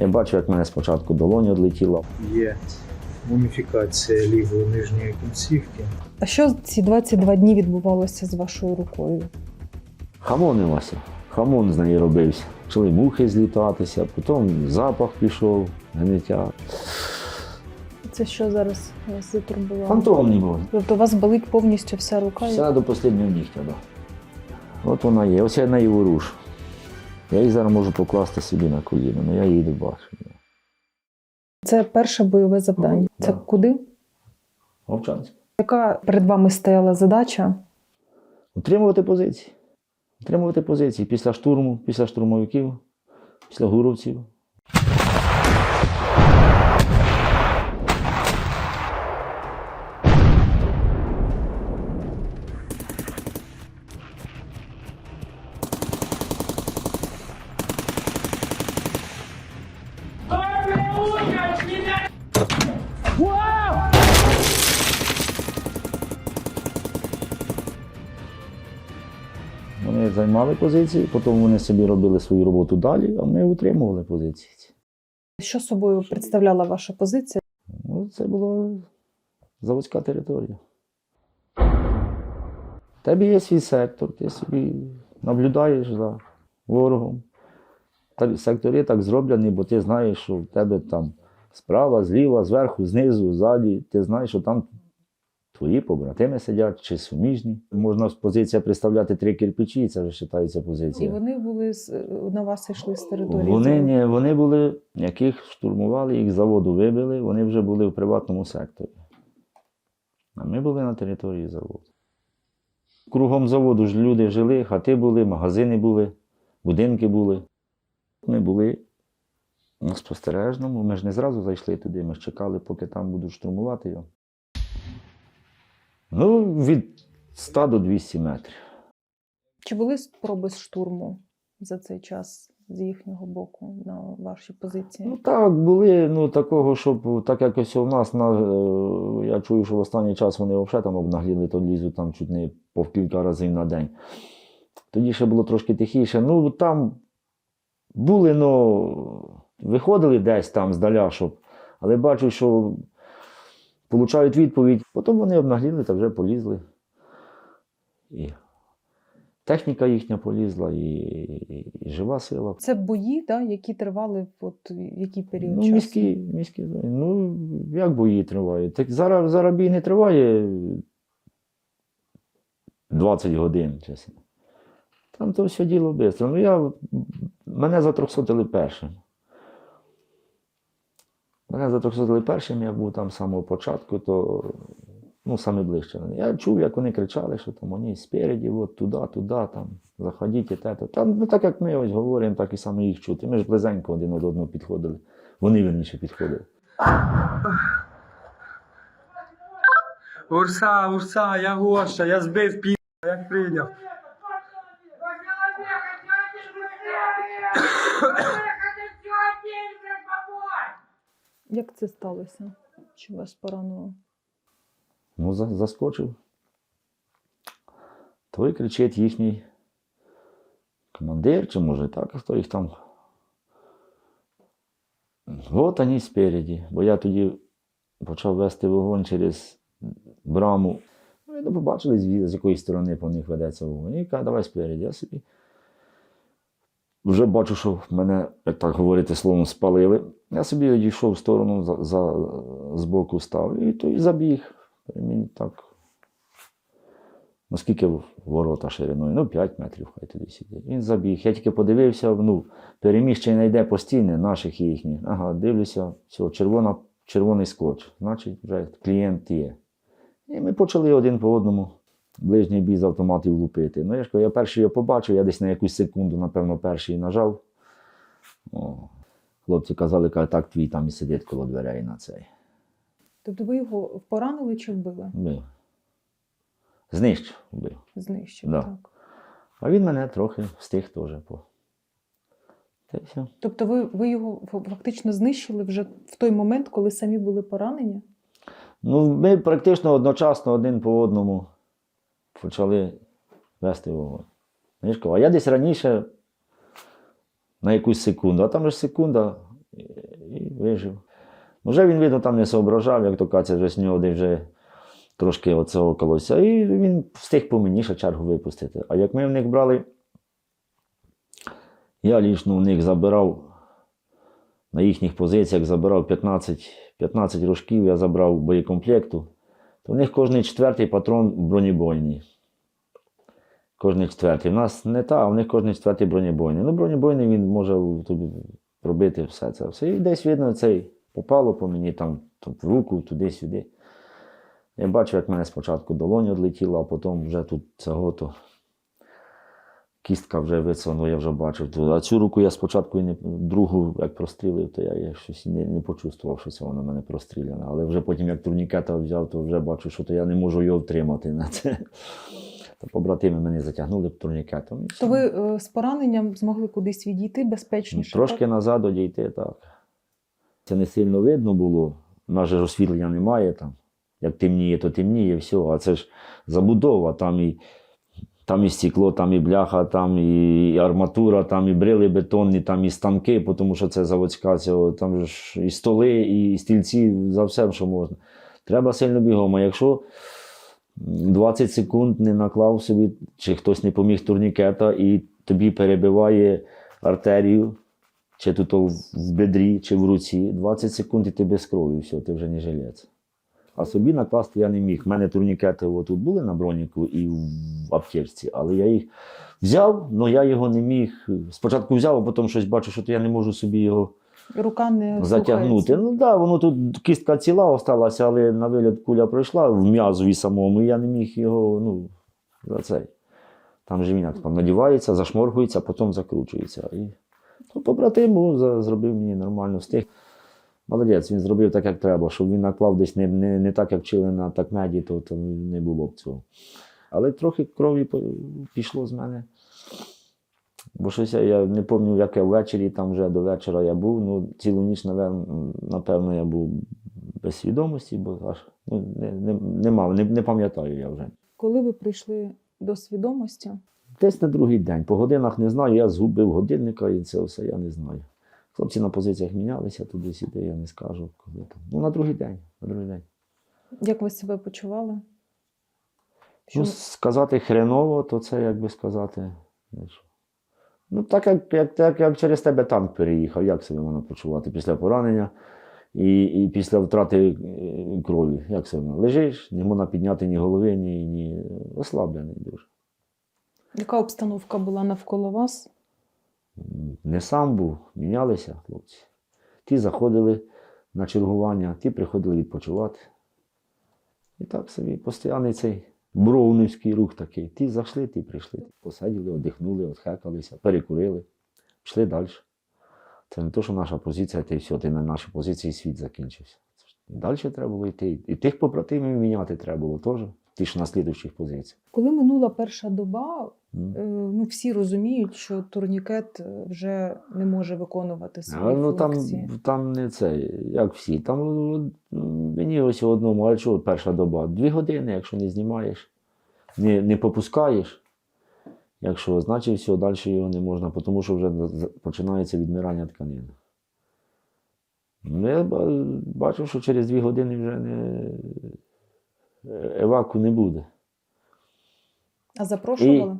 Я бачу, як мене спочатку долоня відлетіла. Є муміфікація лівої нижньої кінцівки. А що ці 22 дні відбувалося з вашою рукою? Хамонилася. Хамон з неї робився. Почали мухи злітатися, потім запах пішов, гниття. Це що зараз вас затурбувало? Фантомні були. Тобто у вас болить повністю вся рука? Вся до останнього нігтя, да. От вона є. Ось я неї ворушу. Я її зараз можу покласти собі на коліно, але я її не бачу. Це перше бойове завдання. Ну, Це да. куди? Овчанськ. Яка перед вами стояла задача? Утримувати позиції. Утримувати позиції після штурму, після штурмовиків, після гуровців. Позиції, потім вони собі робили свою роботу далі, а ми утримували позиції. Що собою представляла ваша позиція? Ну, це була заводська територія. У тебе є свій сектор, ти собі наблюдаєш за ворогом. Сектори так зроблені, бо ти знаєш, що в тебе там справа, зліва, зверху, знизу, ззаді. Ти знаєш, що там твої побратими сидять чи суміжні. Можна з позиція представляти три кирпичі, і це вже вважається І вони були на вас йшли з території. Вони, ні, вони були, яких штурмували, їх з заводу вибили, вони вже були в приватному секторі. А ми були на території заводу. Кругом заводу ж люди жили, хати були, магазини були, будинки були. Ми були на спостережному, ми ж не зразу зайшли туди, ми ж чекали, поки там будуть штурмувати його. Ну, від 100 до 200 метрів. Чи були спроби штурму за цей час з їхнього боку на ваші позиції? Ну так, були, ну такого, щоб так якось у нас на е, я чую, що в останній час вони взагалі там обнагліли, то лізуть там чуть не по кілька разів на день. Тоді ще було трошки тихіше. Ну там були, ну, виходили десь там здаля, щоб, але бачу, що получають відповідь. Потім вони обнагліли та вже полізли. І техніка їхня полізла, і, і, і жива сила. Це бої, да, які тривали от, який період Ну, часу? міські, міські. Ну, як бої тривають? Так зараз, зараз бій не триває 20 годин, чесно. Там то все діло швидко. Ну, я, мене затрьохсотили першим. Мене затрьохсотили першим, я був там з самого початку, то ну, саме ближче. Я чув, як вони кричали, що там вони спереді, от туди, туди, там, заходіть, і те. Там, ну, так як ми ось говоримо, так і саме їх чути. Ми ж близенько один до одного підходили. Вони вірніше підходили. Урса, урса, я Гоша, я збив пі, як прийняв. Як це сталося? Що вас поранило? Ну, за- заскочив. Той кричить їхній командир, чи може так, хто їх там. От вони спереді. Бо я тоді почав вести вогонь через браму. Ну, і побачили, звідти, з якої сторони по них ведеться вогонь. І каже, давай спереді. Я собі вже бачу, що мене, як так говорити словом, спалили. Я собі одійшов в сторону, за, за, з боку став, і той забіг. Мені так. Наскільки ворота шириною? Ну, 5 метрів хай туди сидить. Він забіг. Я тільки подивився, ну, переміщення йде постійне, наших і їхніх. Ага, дивлюся, все, червона, червоний скотч. Значить, вже клієнт є. І ми почали один по одному ближній бій з автоматів лупити. Ну, я ж кажу, я перший його побачив, я десь на якусь секунду, напевно, перший нажав. О, хлопці казали, кажуть, так твій там і сидить коло дверей на цей. Тобто ви його поранили чи вбили? Вбив. Знищив, вбив. Знищив, Да. так. А він мене трохи встиг теж по. Та й все. Тобто ви, ви його фактично знищили вже в той момент, коли самі були поранені? Ну, ми практично одночасно один по одному почали вести вогонь. А я десь раніше на якусь секунду, а там ж секунда, і, вижив. Вже він, видно, там не соображав, як то кажеться, вже з нього десь вже трошки оцеокалося. І він встиг по мені ще чергу випустити. А як ми в них брали, я лічно у них забирав на їхніх позиціях забирав 15, 15 рожків, я забрав боєкомплекту. То в них кожний четвертий патрон бронебойний. Кожний четвертий. У нас не та, а в них кожний четвертий бронебойний. Ну, бронебойний він може тобі пробити все це. Все. І десь видно, цей попало по мені там, в руку, туди-сюди. Я бачу, як мене спочатку долоня відлетіла, а потім вже тут цього то кістка вже висунула, я вже бачив. А цю руку я спочатку і не другу, як прострілив, то я, я щось не, не почувствував, що це вона мене простріляна. Але вже потім, як турнікета взяв, то вже бачу, що то я не можу його втримати на це. То побратими мене затягнули турнікетом. То ви е, з пораненням змогли кудись відійти безпечніше? Трошки так? назад одійти, так. Це не сильно видно було. У нас же ж освітлення немає там. Як темніє, то темніє, все. А це ж забудова, там і, там і стекло, там і бляха, там і, арматура, там і брили бетонні, там і станки, тому що це заводська, там ж і столи, і стільці, за все, що можна. Треба сильно бігом. А якщо 20 секунд не наклав собі, чи хтось не поміг турнікета, і тобі перебиває артерію, чи тут в в бедрі, чи в руці, 20 секунд і ти без крові, все, ти вже не жилець. А собі накласти я не міг. У мене турнікети отут були на броніку і в аптечці, але я їх взяв, але я його не міг. Спочатку взяв, а потім щось бачу, що я не можу собі його Рука не затягнути. слухається. Ну так, да, воно тут кістка ціла осталася, але на виліт куля пройшла в м'язові самому, і я не міг його, ну, за цей. Там же він як там надівається, зашморгується, потім закручується. І ну, побратим був, за- зробив мені нормально встиг. Молодець, він зробив так, як треба, щоб він наклав десь не, не, не так, як вчили на такмеді, то, то не було б цього. Але трохи крові пішло з мене. Бо щось я, я не пам'ятаю, як я ввечері, там вже до вечора я був. Ну, цілу ніч, напевно, я був без свідомості, бо аж ну, не, не, не мав, не, не пам'ятаю я вже. Коли ви прийшли до свідомості, Десь на другий день. По годинах не знаю, я згубив годинника і це все я не знаю. Хлопці на позиціях мінялися туди-сюди, я не скажу. Коли там. Ну, на другий день. На другий день. як ви себе почували? Що Ну, сказати хреново, то це як би сказати. ну. Ну, так як, як, як, як через тебе танк переїхав, як себе можна почувати після поранення і, і після втрати е, крові. Як себе можна? Лежиш, не можна підняти ні голови, ні, ні ослаблений дуже. Яка обстановка була навколо вас? Не сам був, мінялися хлопці. Ті заходили на чергування, ті приходили відпочивати. І так собі постійний цей броунівський рух такий. Ті зайшли, ті прийшли. Посиділи, одихнули, отхекалися, перекурили, пішли далі. Це не то, що наша позиція, ти все, ти на нашій позиції світ закінчився. Ж І далі треба було йти. І тих побратимів міняти треба було теж, ті, що на слідуючих позиціях. Коли минула перша доба, е, ну всі розуміють, що турнікет е, вже не може виконувати свої А, ну, там, функції. там не це, як всі. Там ну, мені ось одному, а чого перша доба? Дві години, якщо не знімаєш, не, не попускаєш. Якщо, значить все, далі його не можна, тому що вже починається відмирання тканин. Ну, я ба- бачив, що через дві години вже не, еваку не буде. А запрошували?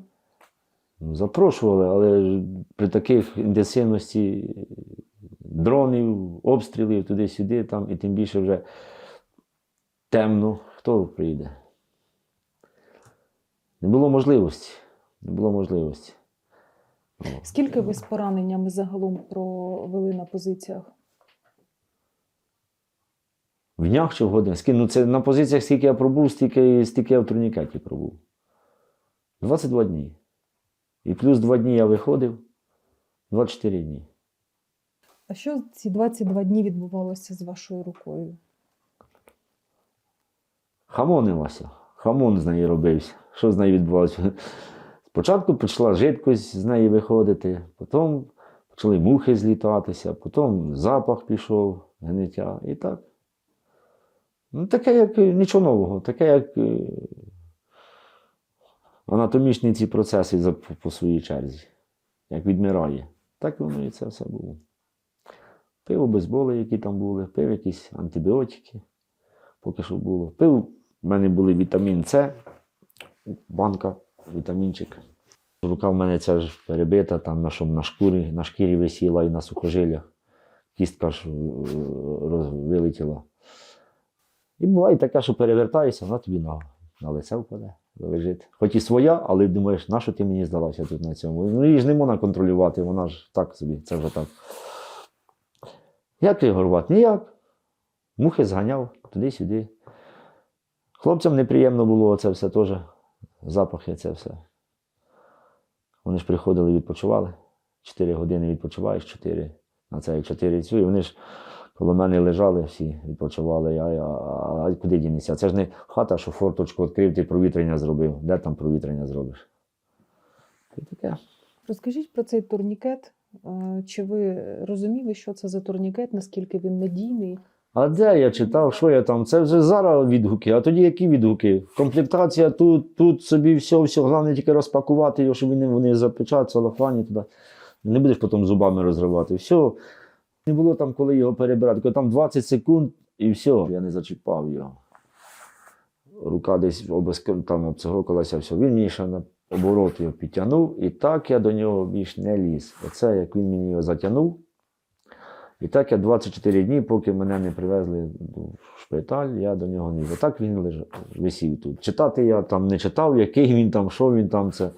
Ну, Запрошували, але при таких інтенсивності дронів, обстрілів туди-сюди, там, і тим більше вже темно, хто прийде. Не було можливості. Не було можливості. Скільки ви з пораненнями загалом провели на позиціях? Днях чи в годинах? Скільки- Ну, це на позиціях, скільки я пробув, стільки, стільки я в турнікеті пробув. 22 дні. І плюс 2 дні я виходив, 24 дні. А що ці 22 дні відбувалося з вашою рукою? Хамонилася. Хамон з неї робився. Що з нею відбувалося? Спочатку почала жидкость з неї виходити, потім почали мухи злітатися, потім запах пішов, гниття і так. Ну, таке, як е, нічого нового, таке, як е, анатомічні ці процеси по, своїй черзі, як відмирає. Так воно і це все було. Пив обезболи, які там були, пив якісь антибіотики, поки що було. Пив, в мене були вітамін С, банка, вітамінчик. Рука в мене ця ж перебита, там на, що, на, шкурі, на шкірі висіла і на сухожилях. Кістка ж е, вилетіла. І буває таке, що перевертаєшся, вона тобі на, на лице впаде, лежить. Хоч і своя, але думаєш, на що ти мені здалася тут на цьому? Ну її ж не можна контролювати, вона ж так собі, це вже так. Як реагувати? Ніяк. Мухи зганяв туди-сюди. Хлопцям неприємно було це все теж. Запахи, це все. Вони ж приходили, відпочивали. Чотири години відпочиваєш, чотири на це чотири цю. І вони ж коло мене лежали, всі відпочивали. А, а, а куди дінешся? Це ж не хата, що форточку відкрив, ти провітрення зробив. Де там провітрення зробиш? Це таке. Розкажіть про цей турнікет. Е, Чи ви розуміли, що це за турнікет, наскільки він надійний? А де я читав, що я там? Це вже зараз відгуки, а тоді які відгуки? Комплектація тут, тут собі все, все. Головне тільки розпакувати його, щоб вони, вони запечатали, целофані туди. Не будеш потім зубами розривати. Все. Не було там, коли його перебирати. Там 20 секунд і все. Я не зачіпав його. Рука десь там обцегокалася, все. Він мені ще на оборот його підтягнув, і так я до нього більш не ліз. Оце як він мені його затягнув. І так я 24 дні, поки мене не привезли в шпиталь, я до нього не. Так він лежав, висів тут. Читати я там не читав, який він там, що він там. це.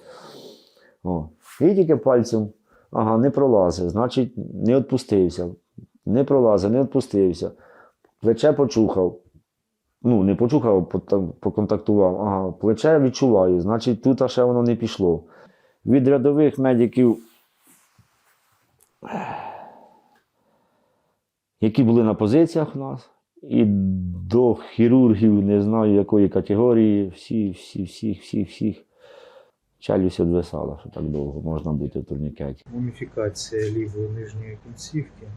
О. І тільки пальцем, ага, не пролазить, значить, не відпустився. Не пролазить, не відпустився. Плече почухав. Ну, не почухав, поконтактував. Ага, плече відчуваю, значить, тут ще воно не пішло. Від рядових медиків які були на позиціях у нас, і до хірургів, не знаю якої категорії, всі, всі, всіх, всіх, всіх. Челюсть відвисала, що так довго можна бути в турнікеті. Муміфікація лівої нижньої кінцівки,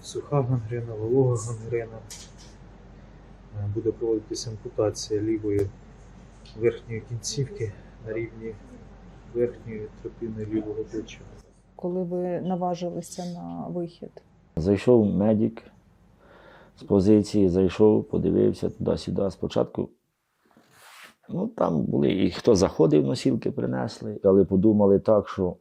суха гангрена, волога гангрена. Е, Буде проводитися ампутація лівої верхньої кінцівки на рівні верхньої третини лівого плеча. коли ви наважилися на вихід? Зайшов медик з позиції, зайшов, подивився туди-сюди. Спочатку. Ну, там були і хто заходив, носілки принесли, але подумали так, що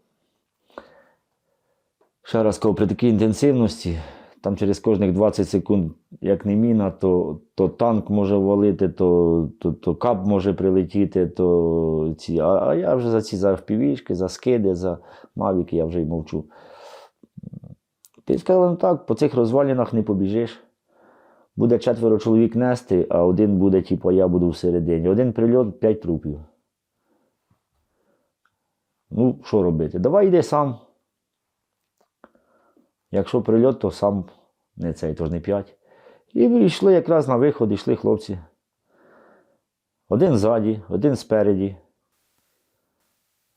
ще раз кажу, при такій інтенсивності, там через кожних 20 секунд, як не міна, то, то танк може валити, то, то, то кап може прилетіти, то ці. А, а я вже за ці за впівішки, за скиди, за мавіки, я вже й мовчу. Ти сказали, ну так, по цих розвалінах не побіжиш. Буде четверо чоловік нести, а один буде, типу, я буду всередині. Один прильот, п'ять трупів. Ну, що робити? Давай йди сам. Якщо прильот, то сам не цей, то ж не п'ять. І йшли якраз на виход, йшли хлопці. Один ззаді, один спереді.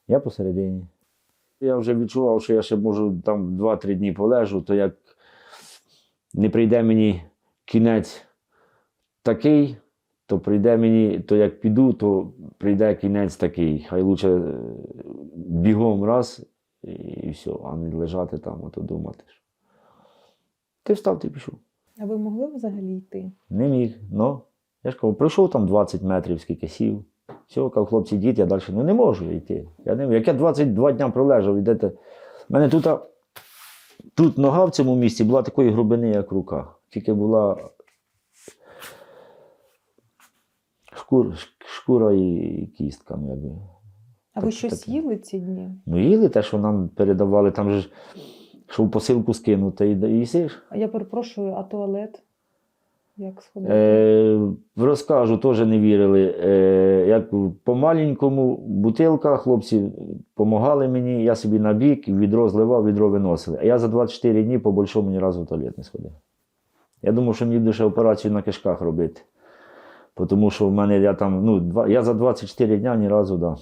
Я посередині. Я вже відчував, що я ще можу там 2-3 дні полежу, то як не прийде мені кінець такий, то прийде мені, то як піду, то прийде кінець такий. Хай лучше е, бігом раз і все, а не лежати там, а то думати. Ти встав, ти пішов. А ви могли взагалі йти? Не міг. Ну, я ж кажу, пройшов там 20 метрів, скільки сів. Все, кажу, хлопці, дід, я далі ну, не можу йти. Я не, як я 22 дня пролежав, йдете. У мене тут, тут нога в цьому місці була такої грубини, як рука. Тільки була шкур, шкура і, кістка. Ну, якби. А Так, ви щось таке. їли ці дні? ну їли те, що нам передавали, там же що в посилку скинути, і, їсиш. А я перепрошую, а туалет? Як сходити? Е, розкажу, теж не вірили. Е, як по маленькому бутилка, хлопці допомагали мені, я собі на бік, відро зливав, відро виносили. А я за 24 дні по большому ні разу в туалет не сходив. Я думав, що мені ще операцію на кишках робити. Тому що в мене я там, ну, два, я за 24 дня ні разу, да.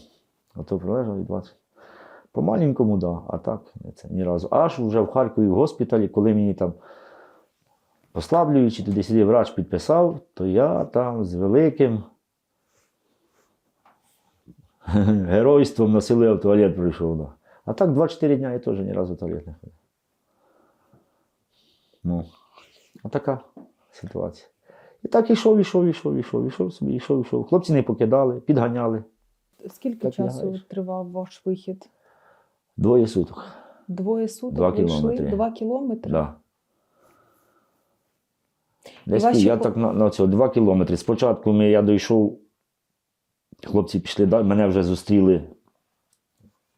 А то пролежав і 20. По маленькому, да, а так це, ні разу. Аж вже в Харкові в госпіталі, коли мені там послаблюючи туди сюди врач підписав, то я там з великим геройством на селі в туалет прийшов. Да. А так 24 дня я теж ні разу в туалет не ходив. Ну, отака ситуація. І так ішов, ішов, ішов, ішов, ішов собі, ішов, ішов. Хлопці не покидали, підганяли. Скільки Так часу лягаєш. тривав ваш вихід? Двоє суток. Двоє суток Два ви йшли? кілометри. Два кілометри? Да. Десь ваші я хлоп- так на, на цього, два кілометри. Спочатку ми, я дійшов, хлопці пішли далі, мене вже зустріли,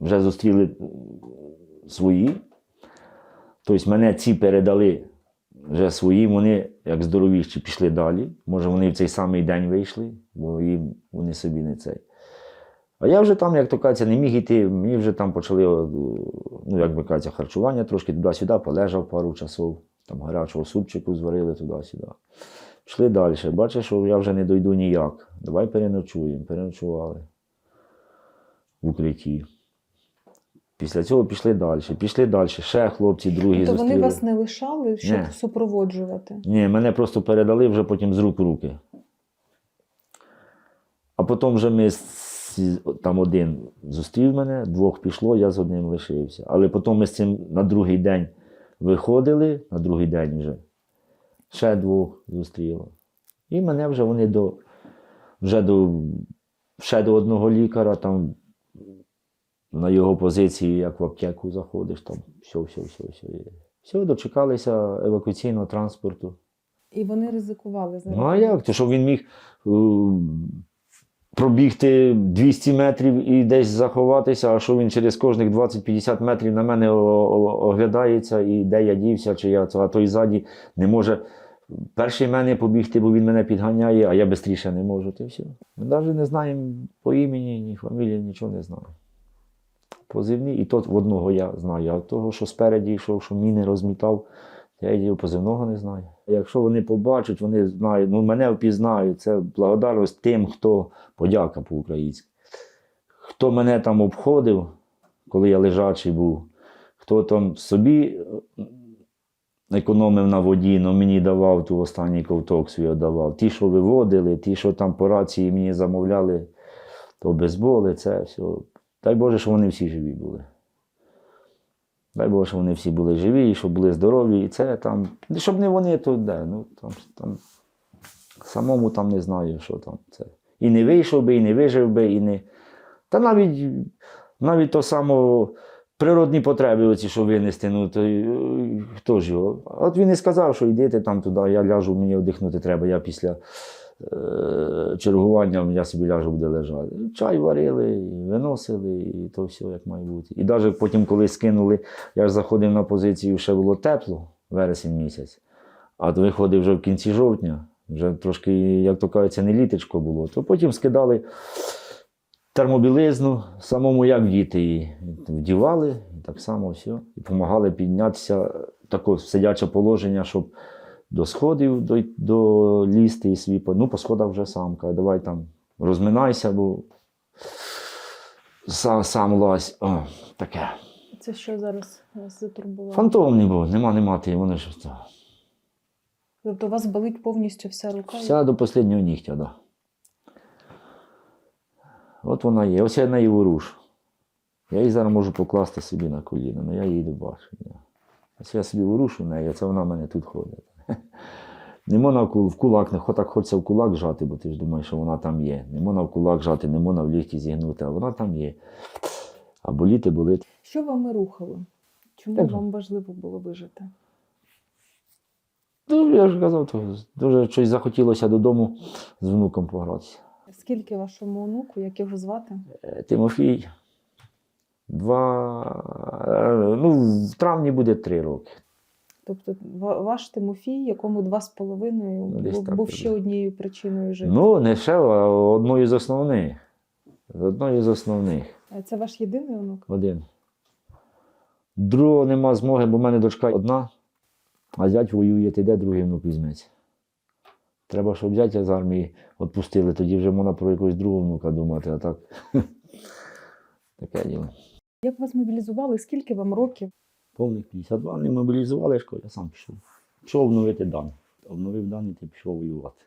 вже зустріли м, свої. Тобто мене ці передали вже своїм, вони, як здоровіші, пішли далі. Може, вони в цей самий день вийшли, бо їм вони собі не цей. А я вже там, як то кажеться, не міг йти. Мені вже там почали, ну, як би кажеться, харчування трошки туди-сюди, полежав пару часов, там гарячого супчику зварили туди-сюди. Пішли далі. Бачиш, що я вже не дойду ніяк. Давай переночуємо. Переночували в укритті. Після цього пішли далі. Пішли далі. Ще хлопці, другі То вони вас не лишали, щоб Ні. супроводжувати? Ні, мене просто передали вже потім з рук в руки. А потім вже ми там один зустрів мене, двох пішло, я з одним лишився. Але потім ми з цим на другий день виходили, на другий день вже ще двох зустріло. І мене вже вони до, вже до, ще до одного лікаря, там на його позиції, як в аптеку заходиш, там все, все, все, все. є. Все, дочекалися евакуаційного транспорту. І вони ризикували за Ну а як? То що він міг е, пробігти 200 метрів і десь заховатися, а що він через кожних 20-50 метрів на мене оглядається, і де я дівся, чи я а той ззаді не може перший мене побігти, бо він мене підганяє, а я швидше не можу. Ти все. Ми навіть не знаємо по імені, ні фамілії, нічого не знаємо. Позивні, і то в одного я знаю, а того, що спереді йшов, що міни розмітав, я її позивного не знаю. Якщо вони побачать, вони знають, ну мене впізнають. Це благодарність тим, хто подяка по-українськи. Хто мене там обходив, коли я лежачий був, хто там собі економив на воді, але мені давав ту останній ковток свій давав. Ті, що виводили, ті, що там по рації мені замовляли, то безболи, це все. Дай Боже, що вони всі живі були. Дай Боже, щоб вони всі були живі, щоб були здорові. І це там. Щоб не вони, то де. Ну, там, там, самому там не знаю, що там. Це. І не вийшов би, і не вижив би, і не. Та навіть, навіть то само природні потреби, оці, що винести, ну то е, хто ж його? От він і сказав, що йдете там туди, я ляжу, мені одихнути треба. Я після е, чергування я собі ляжу, буде лежати. Чай варили, виносили, і то все як має бути. І навіть потім, коли скинули, я ж заходив на позицію, ще було тепло, вересень місяць, а то виходив вже в кінці жовтня, вже трошки, як то кажеться, не літочко було, то потім скидали термобілизну, самому як діти її вдівали, і так само все. І допомагали піднятися таке сидяче положення, щоб до сходів до, до лізти і свій. Ну, по сходах вже сам. Каже, давай там розминайся, бо сам, сам лазь. О, таке. Це що зараз вас затурбувало? Фантомний був, нема, нема, ти вони ж. Тобто у вас болить повністю вся рука? Вся до останнього нігтя, да. От вона є. Ось я на її ворушу. Я її зараз можу покласти собі на коліно, але я її не бачу. Ось я собі ворушу нею, це вона в мене тут ходить. Не можна в кулак, не так хочеться в кулак жати, бо ти ж думаєш, що вона там є. Не можна в кулак жати, не можна в ліхті зігнути, а вона там є. А боліти болить. Що вами рухало? Чому Так вам важливо було вижити? Ну, я ж казав, то дуже щось захотілося додому з внуком погратися. Скільки вашому онуку, як його звати? Е, Тимофій. Два. е, Ну, в травні буде три роки. Тобто ваш Тимофій, якому два з половиною, Ну, був, ще однією причиною життя. Ну, не ще, а одною з основних. Одною з основних. А Це ваш єдиний онук? Один. Другого нема змоги, бо в мене дочка одна, а зять воює, ти де другий внук візьметься. Треба, щоб зятя з армії відпустили, тоді вже можна про якогось другого внука думати, а так. Таке діло. Як вас мобілізували? Скільки вам років? Повних 52 не мобілізували, я сам пішов. Пішов обновити дані. Обновив дані та пішов воювати.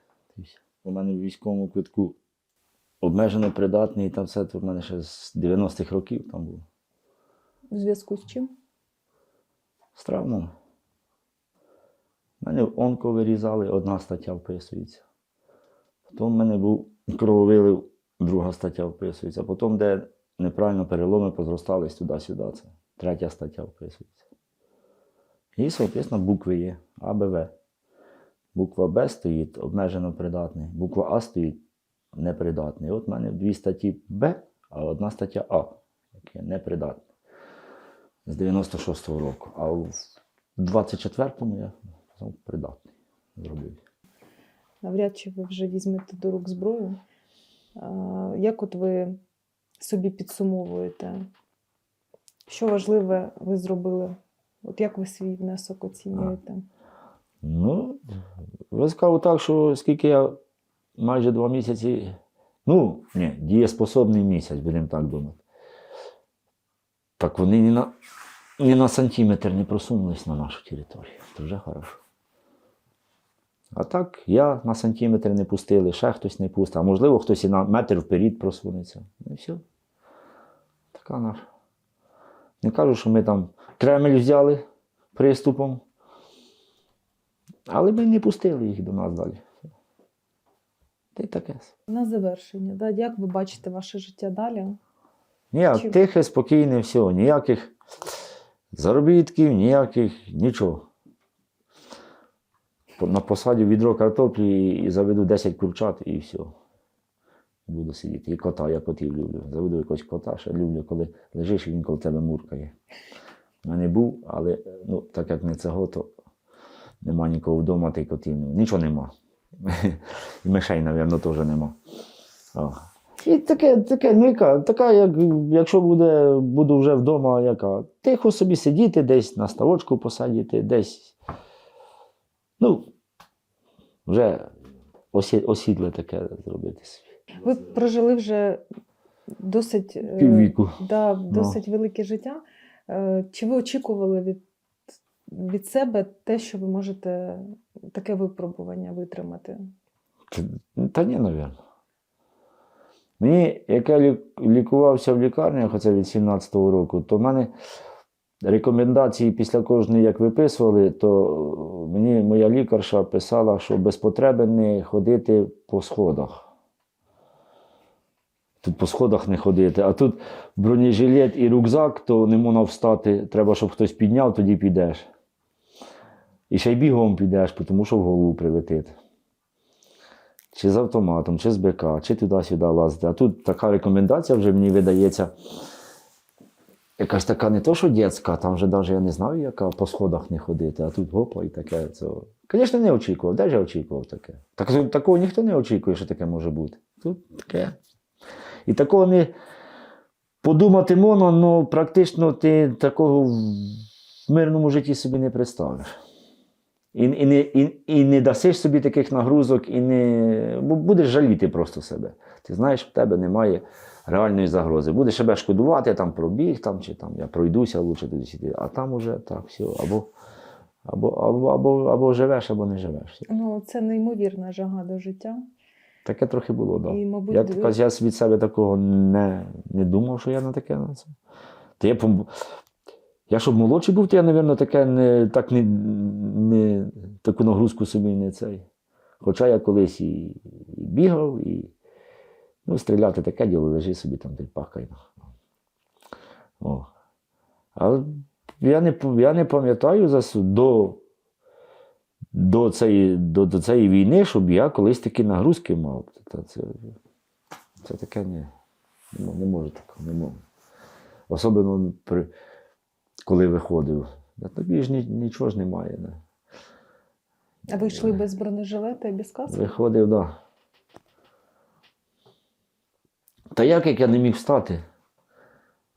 У мене в військовому квитку обмежено придатний, там все це в мене ще з 90-х років там було. У зв'язку з чим? З травмами. У мене онко вирізали, одна стаття вписується. Потім в мене був крововилив, друга стаття вписується. Потім, де неправильно переломи позростались туди-сюди, третя стаття вписується. І, соответственно, букви є А, Б, В. Буква Б стоїть обмежено придатний, буква А стоїть непридатний. От в мене дві статті Б, а одна стаття А, яка непридатна. З 96-го року. А в 24-му я придатний зробив. Навряд чи ви вже візьмете до рук зброю. Як от ви собі підсумовуєте, що важливе ви зробили? От як ви свій внесок оцінюєте? Ну, ви скажу так, що скільки я майже два місяці, ну, ні, дієспособний місяць, будемо так думати. Так вони ні на, ні на сантиметр не просунулись на нашу територію. Це вже хорошо. А так, я на сантиметр не пустили, ще хтось не пустив, а можливо, хтось і на метр вперед просунеться. Ну і все. Така наша. Не кажу, що ми там Кремль взяли приступом. Але ми не пустили їх до нас далі. Та й таке. На завершення, да? як ви бачите ваше життя далі? Ніяк, Чи- тихе, спокійне, все, ніяких заробітків, ніяких, нічого. На посаді відро картоплі і заведу 10 курчат і все. Буду сидіти. І кота, я котів люблю. Заведу якогось кота, ще люблю, коли лежиш він коло тебе муркає. У мене був, але ну, так як не цього, то нема нікого вдома, й котів. Нічого нема. І мишей, мабуть, теж нема. О. І таке, таке, ну яка, така, як, якщо буде, буду вже вдома, яка, тихо собі сидіти, десь на ставочку посадити, десь. Ну, вже осі, осідле таке зробити. Ви прожили вже досить, е, Піввіку. да, досить велике життя. Е, Чи ви очікували від, від себе те, що ви можете таке випробування витримати? Та- Та ні, мабуть. Мені, як я лікувався в лікарнях, оце від 17-го року, то в мене рекомендації після кожної, як виписували, то мені моя лікарша писала, що без потреби не ходити по сходах. Тут по сходах не ходити, а тут бронежилет і рюкзак, то не можна встати. Треба, щоб хтось підняв, тоді підеш. І ще й бігом підеш, тому що в голову прилетить чи з автоматом, чи з БК, чи туди-сюди лазити. А тут така рекомендація вже мені видається. Якась така не то, що дітська, там вже навіть я не знаю, яка по сходах не ходити, а тут гопа і таке. Звісно, не очікував. Де ж я очікував таке? Так, такого ніхто не очікує, що таке може бути. Тут таке. І такого не подумати можна, але практично ти такого в мирному житті собі не представиш. І, і, не, і, і не дасиш собі таких нагрузок, і не будеш жаліти просто себе. Ти знаєш, в тебе немає реальної загрози. Будеш себе шкодувати, там пробіг, там, чи там я пройдуся лучше туди сюди, а там уже так, все, або, або, або, або, або живеш, або не живеш. Ну, це неймовірна жага до життя. Таке трохи було, так. І, мабуть, Я, ви- я від себе такого не, не думав, що я на таке на це. Та я, пом- я щоб молодший був, то я, мабуть, таке не, так не, не, таку нагрузку собі не цей. Хоча я колись і, і бігав, і ну, стріляти таке діло, лежи собі там, ти пахай. О. Але я не, я не пам'ятаю до, до, цієї, до, до цієї війни, щоб я колись такі нагрузки мав. Та це, це таке не, ну, не можу такого, не можу. Особливо при, коли виходив. Тобі ж ні, нічого ж немає. Не. А ви йшли без бронежилета і без каски? Виходив, так. Да. Та як, як я не міг встати?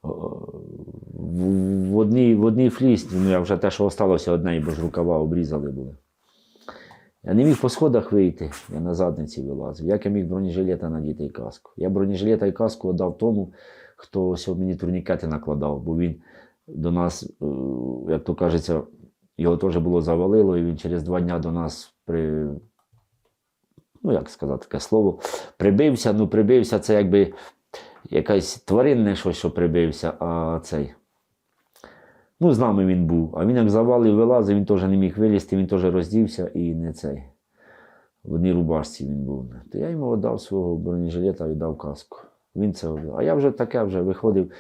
В, в, одній, в одній флісті, ну я вже те, що залишилося одне, бо ж рукава обрізали були. Я не міг по сходах вийти, я на задниці вилазив. Як я міг бронежилета надіти і каску? Я бронежилета і каску віддав тому, хто мені турнікети накладав, бо він до нас, е, як то кажеться, його теж було завалило, і він через два дні до нас при. Ну, як сказати таке слово, прибився. Ну, прибився, це якби якась тваринне щось, що прибився, а цей. Ну, з нами він був. А він як завалив вилазив, він теж не міг вилізти, він теж роздівся і не цей. В одній рубашці він був. То я йому віддав свого бронежилета, віддав каску. Він це робив. А я вже таке вже виходив.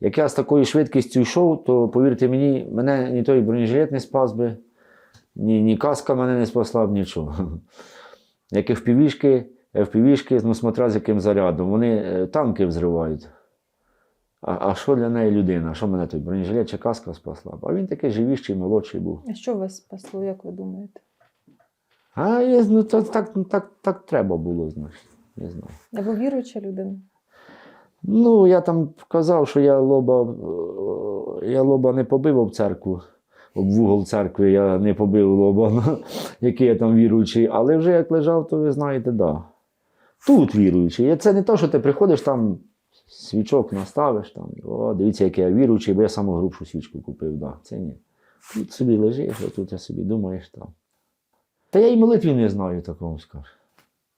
Як я з такою швидкістю йшов, то повірте мені, мене ні той бронежилет не спас би, ні, ні каска мене не спасла б нічого. Як FPV-шки, FPV-шки, ну смотря з яким зарядом, вони е, танки взривають. А, а що для неї людина? Що мене той бронежилет чи каска спасла? А він такий живіший, молодший був. А що вас спасло, як ви думаєте? А я, ну, то, так, так, так треба було, значить. Не знаю. А ви віруюча людина? Ну, я там казав, що я лоба, е, я лоба не побив об церкву, об вугол церкви я не побив лоба, ну, який я там віруючий, але вже як лежав, то ви знаєте, да. Тут віруючий. Це не те, що ти приходиш там, свічок наставиш, там, о, дивіться, який я віруючий, бо я саму грубшу свічку купив. Да. Це ні. Тут собі лежиш, тут я собі думаєш там. Та я і молитві не знаю такому скажу.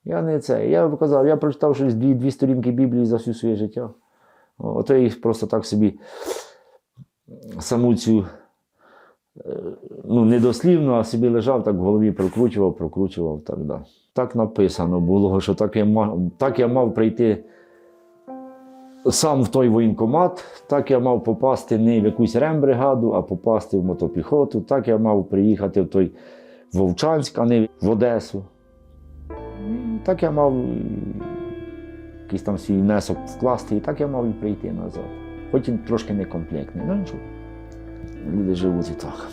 Я не це. Я казав, я прочитав щось дві, дві сторінки Біблії за всю своє життя. Ото я їх просто так собі саму цю, е, ну, не а собі лежав, так в голові прокручував, прокручував. Так, да. так написано було, що так я, мав, так я мав прийти сам в той воєнкомат, так я мав попасти не в якусь рембригаду, а попасти в мотопіхоту, так я мав приїхати в той Вовчанськ, а не в Одесу. Так я мав якийсь там свій внесок вкласти, і так я мав і прийти назад. Хоч і трошки некомплектний, ну. Люди живуть і так.